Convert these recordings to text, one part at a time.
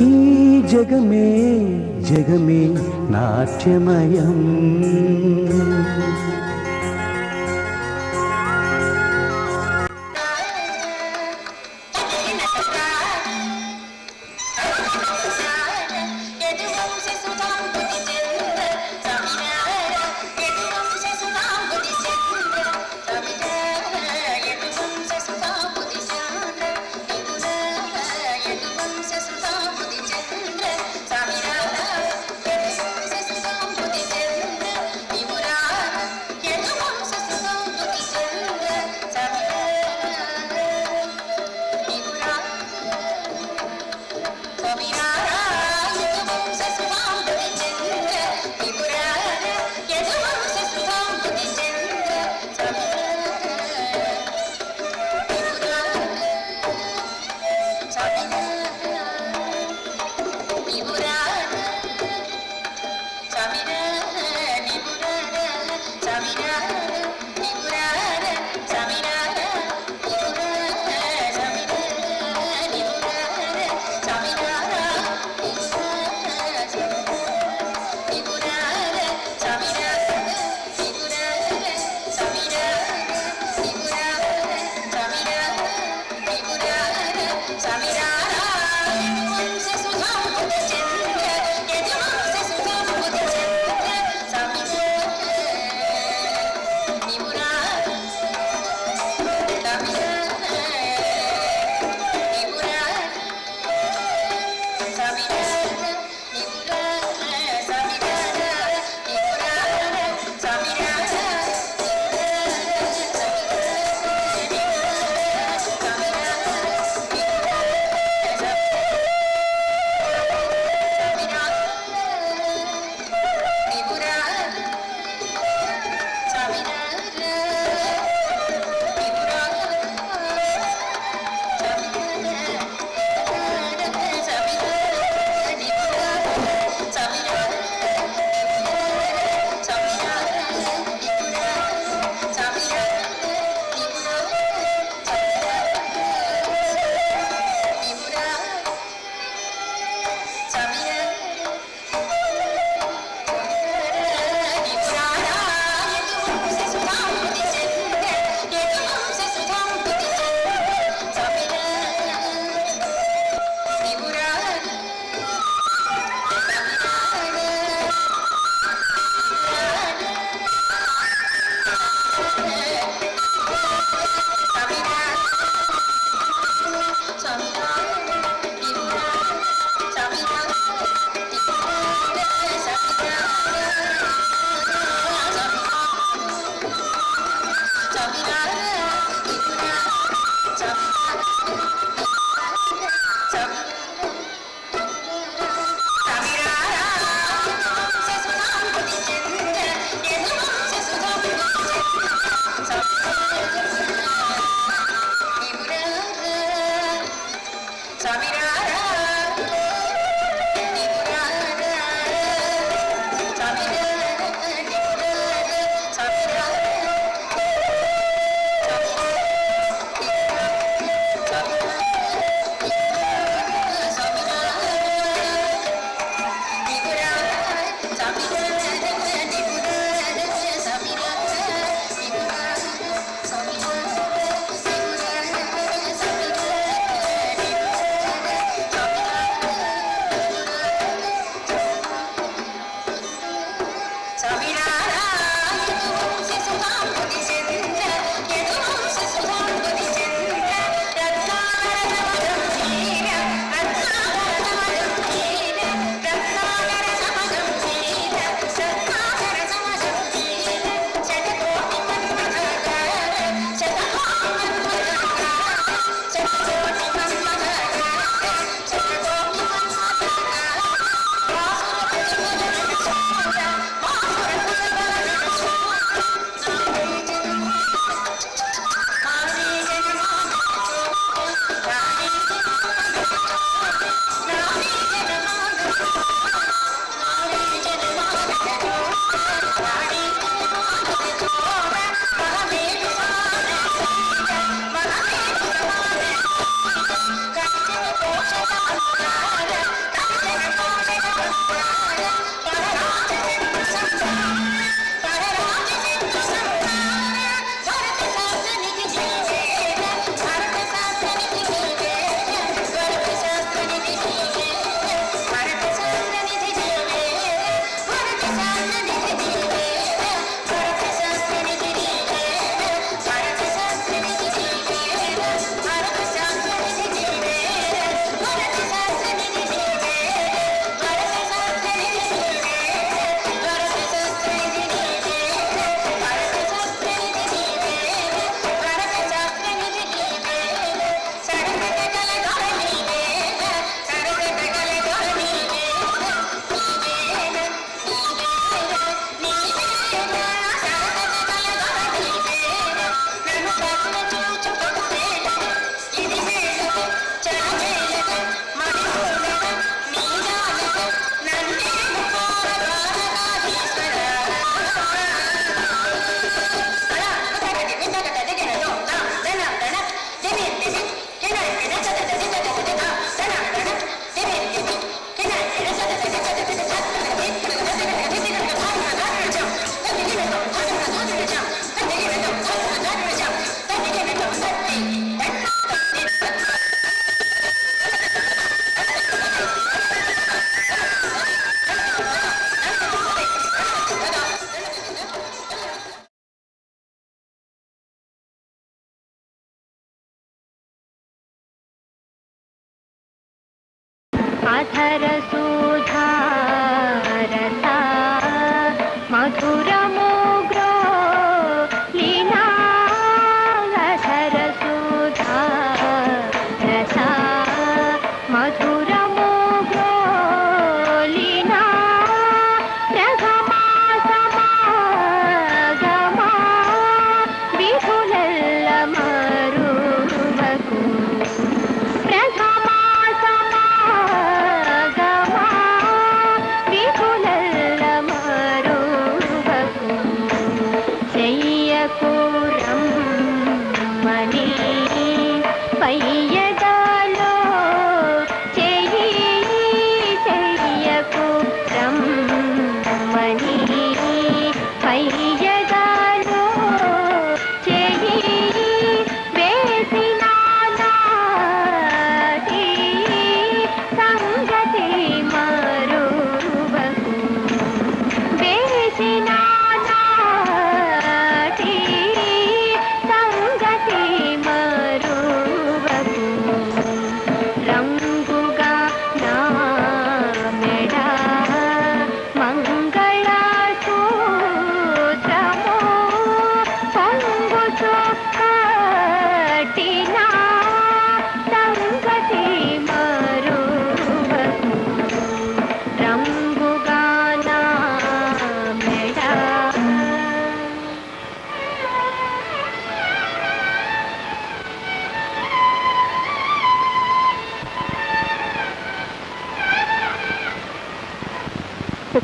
ఈ జగమే జగమే నాట్యమయం. अथर सू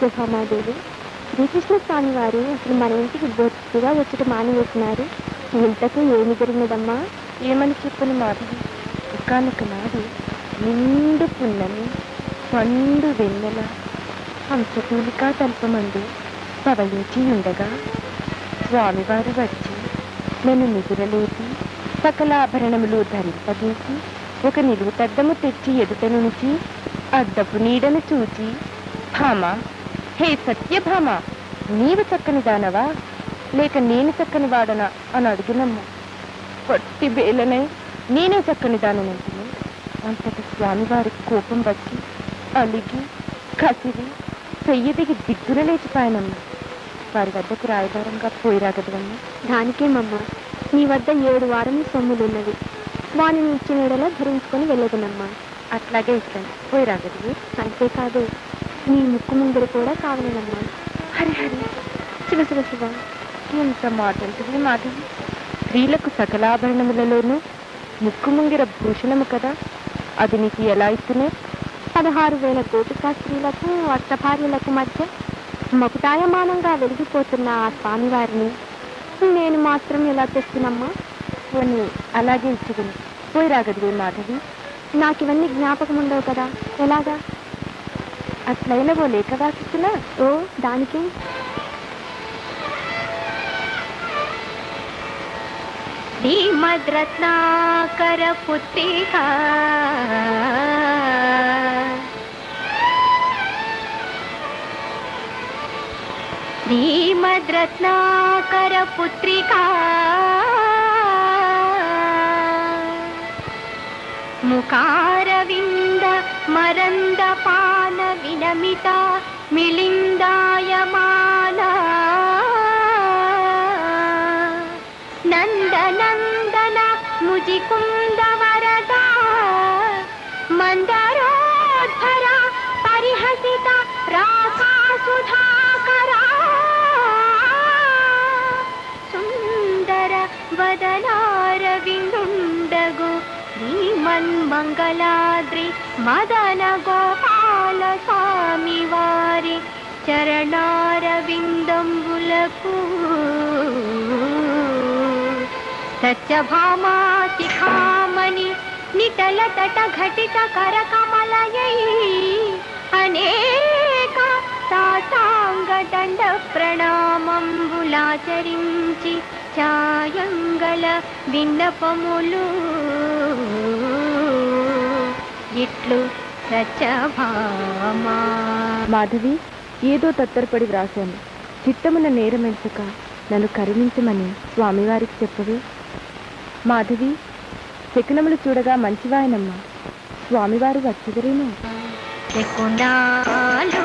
సత్యభామాదేవి శ్రీకృష్ణస్వామి వారు అసలు మన ఇంటికి బొత్తుగా వచ్చట మానివేసినారు ఇంతకు ఏమి జరిగినదమ్మా? ఏమని చెప్పను మాధవి? ఒకనొక నాడు నిండు పున్నమి పండు వెన్నెల హంసతూలికా తల్పమందు పవలించి ఉండగా స్వామివారు వచ్చి నన్ను నిదురలేపి సకల ఆభరణములు ధరింపజేసి ఒక నిలువు తద్దము తెచ్చి ఎదుట నుంచి అద్దపు నీడను చూచి భామ హే సత్యభామ నీవు చక్కని దానవా? లేక నేను చక్కని వాడనా అని అడిగినమ్మ. పట్టి బేలనై నేనే చక్కని దాననంటిని అంతటి స్వామివారి కోపం వచ్చి అలిగి కసిరి చెయ్యదిగి దిగ్గున లేచిపోయానమ్మ. వారి వద్దకు రాయబారంగా పోయి రాగదవమ్మ దానికేమమ్మా? నీ వద్ద ఏడు వారం సొమ్ములున్నవి. వాణిని ఇచ్చిన ధరించుకొని వెళ్ళదనమ్మా. అట్లాగే ఇస్తాను పోయి రాగదు అంతేకాదు నీ ముక్కు ముందర కూడా కావాలనమ్మా హరి హరి. శివ శివ శివ. ఎంత మాటంటుంది మాధవి స్త్రీలకు సకలాభరణములలోనూ ముక్కు ముంగిర భూషణము కదా? అది నీకు ఎలా ఇస్తునే పదహారు వేల గోపికా స్త్రీలకు అష్టభార్యలకు మధ్య మకుటాయమానంగా వెలిగిపోతున్న ఆ స్వామివారిని నేను మాత్రం ఎలా తెస్తున్నమ్మా పోనీ అలాగే ఇచ్చుకుని పోయి రాగదు మాధవి. నాకు ఇవన్నీ జ్ఞాపకం ఉండవు కదా. ఎలాగా? అట్లయినా ఓ లేఖ రాసిస్తున్నా? ఓ దానికి? భీమద్రత్నాకర పుత్రిక. భీమద్రత్నాకర పుత్రికా. ముఖారవింద మరంద పా नमिता मिलिन्दायमाला नन्दनन्दन मुजि कुन्द वरदा मन्दरो परिहसिता राधा सुधाकरा। सुन्दर वदनारविन्दुण्डगो श्रीमन्मङ्गलाद्रि मदन गो స్వామి వారి చరణారవిందంబులకు. సత్యభామా శిఖామణి నిటల తట ఘటిత కర అనేక సాంగ దండ ప్రణామంబులాచరించి ఛాయంగల విన్నపములు. ఇట్లు మాధవి ఏదో తత్తరపడి వ్రాశాను. చిత్తమున నేరమెంచక నన్ను కరుణించమని స్వామివారికి చెప్పవే. మాధవి శకునములు చూడగా మంచివాయనమ్మా. స్వామివారు వచ్చిదరేమో. శకునాలు